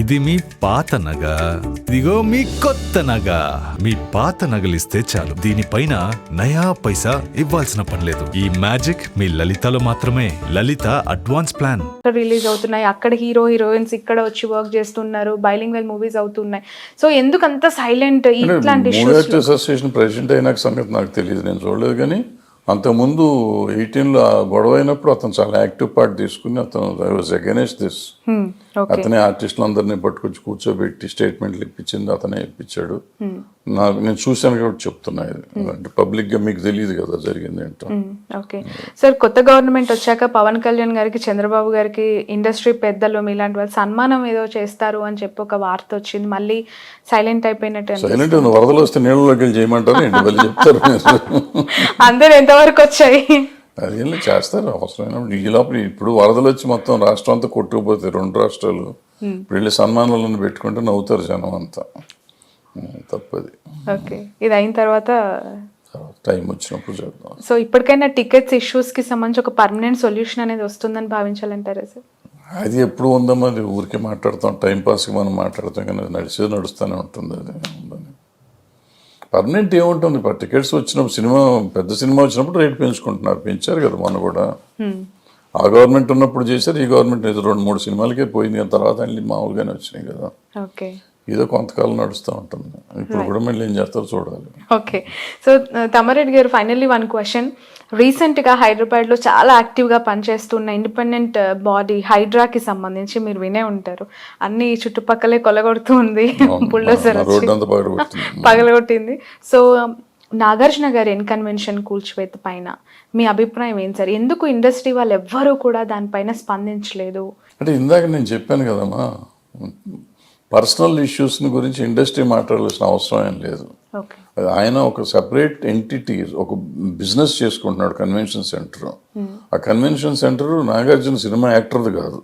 ఇది మీ పాత నగ. ఇదిగో మీ కొత్త నగ. మీ పాత నగలిస్తే చాలు. దీనిపైన నయా పైసా ఇవ్వాల్సిన పనిలేదు ఈ మ్యాజిక్ మీ లలితలో మాత్రమే. Lalitha advance plan. రిలీజ్ అవుతున్నాయి. అక్కడ హీరో హీరోయిన్స్ ఇక్కడ వచ్చి వర్క్ చేస్తున్నారు. బైలింగ్ వెల్ మూవీస్ అవుతున్నాయి. సో ఎందుకు అంత సైలెంట్ ఇట్లాంటి అసోసియేషన్ ప్రెసిడెంట్ అయినాక సంగతి నాకు తెలియదు. నేను చూడలేదు కానీ అంతకుముందు ఎయిటీన్లో గొడవ అయినప్పుడు అతను చాలా యాక్టివ్ పార్ట్ తీసుకుని అతను ఐ వాజ్ అగెనెస్ట్ దిస్ అతనే ఆర్టిస్టులందరినీ పట్టుకొచ్చి కూర్చోబెట్టి స్టేట్మెంట్లు ఇప్పించింది అతనే ఇప్పించాడు. నాకు నేను చూశాను కాబట్టి చెప్తున్నా ఇది. అంటే పబ్లిక్గా మీకు తెలియదు కదా జరిగింది ఏంటో. ఓకే సార్ కొత్త గవర్నమెంట్ వచ్చాక పవన్ కళ్యాణ్ గారికి చంద్రబాబు గారికి ఇండస్ట్రీ పెద్దలు మీలాంటి వాళ్ళు సన్మానం ఏదో చేస్తారు అని చెప్పి ఒక వార్త వచ్చింది. మళ్ళీ సైలెంట్ అయిపోయినట్టు. సైలెంట్ వరదలు వస్తే నీళ్ళలోకి వెళ్ళి చేయమంటారు మళ్ళీ చెప్తారు అందరు ఎంతవరకు వచ్చాయి? అదేం చేస్తారు. అవసరమైనప్పుడు ఈ లోపల ఇప్పుడు వరదలు వచ్చి మొత్తం రాష్ట్రం అంతా కొట్టుకుపోతాయి రెండు రాష్ట్రాలు. ఇప్పుడు వెళ్ళి సన్మానాలను పెట్టుకుంటే నవ్వుతారు జనం అంతా. తప్పది. ఓకే. ఇది అయిన తర్వాత టైం వచ్చినప్పుడు చేద్దాం. సో ఇప్పటికైనా టికెట్స్ ఇష్యూస్కి సంబంధించి ఒక పర్మనెంట్ సొల్యూషన్ అనేది వస్తుందని భావించాలంటారా సార్? అది ఎప్పుడు ఉందమ్మా అది ఊరికే మాట్లాడతాం. టైం పాస్కి మనం మాట్లాడతాం కానీ నడిచేది నడుస్తూనే ఉంటుంది అది. ఉందని పర్మనెంట్ ఏముంటుంది? టికెట్స్ వచ్చినప్పుడు సినిమా పెద్ద సినిమా వచ్చినప్పుడు రేట్ పెంచుకుంటున్నారు. పెంచారు కదా మొన్న కూడా. ఆ గవర్నమెంట్ ఉన్నప్పుడు చేశారు ఈ గవర్నమెంట్ రెండు మూడు సినిమాలకే పోయింది. తర్వాత అన్ని మామూలుగానే వచ్చినాయి కదా. ఓకే. ఏదో కొంతకాలం నడుస్తూ ఉంటుంది. ఇప్పుడు కూడా మళ్ళీ ఏం చేస్తారో చూడాలి. ఓకే సో తమ్మారెడ్డి గారు ఫైనల్లీ వన్ క్వశ్చన్ రీసెంట్గా హైదరాబాద్లో చాలా యాక్టివ్గా పనిచేస్తున్న ఇండిపెండెంట్ బాడీ హైడ్రాకి సంబంధించి మీరు వినే ఉంటారు. అన్ని చుట్టుపక్కలే కొలగొడుతూ ఉంది. బుల్డోజర్ పగలగొట్టింది. సో నాగార్జున గారి ఎన్కన్వెన్షన్ కూల్చివేత పైన మీ అభిప్రాయం ఏం సార్? ఎందుకు ఇండస్ట్రీ వాళ్ళు ఎవ్వరూ కూడా దానిపైన స్పందించలేదు? అంటే ఇందాక నేను చెప్పాను కదమ్మా పర్సనల్ ఇష్యూస్ని గురించి ఇండస్ట్రీ మాట్లాడాల్సిన అవసరం ఏం లేదు. ఆయన ఒక సెపరేట్ ఎంటిటీ ఒక బిజినెస్ చేసుకుంటున్నాడు కన్వెన్షన్ సెంటర్. ఆ కన్వెన్షన్ సెంటర్ నాగార్జున సినిమా యాక్టర్ది కాదు.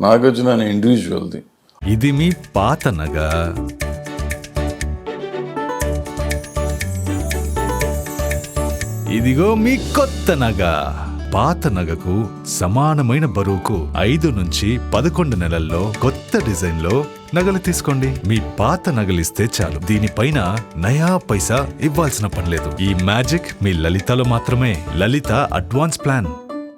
నాగార్జున అనే ఇండివిజువల్ది. ఇది మీ పాత నగ. ఇదిగో మీ కొత్త నగ. పాత నగకు సమానమైన బరువుకు ఐదు నుంచి పదకొండు నెలల్లో కొత్త డిజైన్లో నగలు తీసుకోండి. మీ పాత నగలిస్తే చాలు. దీనిపైన నయా పైసా ఇవ్వాల్సిన పనిలేదు ఈ మ్యాజిక్ మీ లలితలో మాత్రమే. Lalitha advance plan.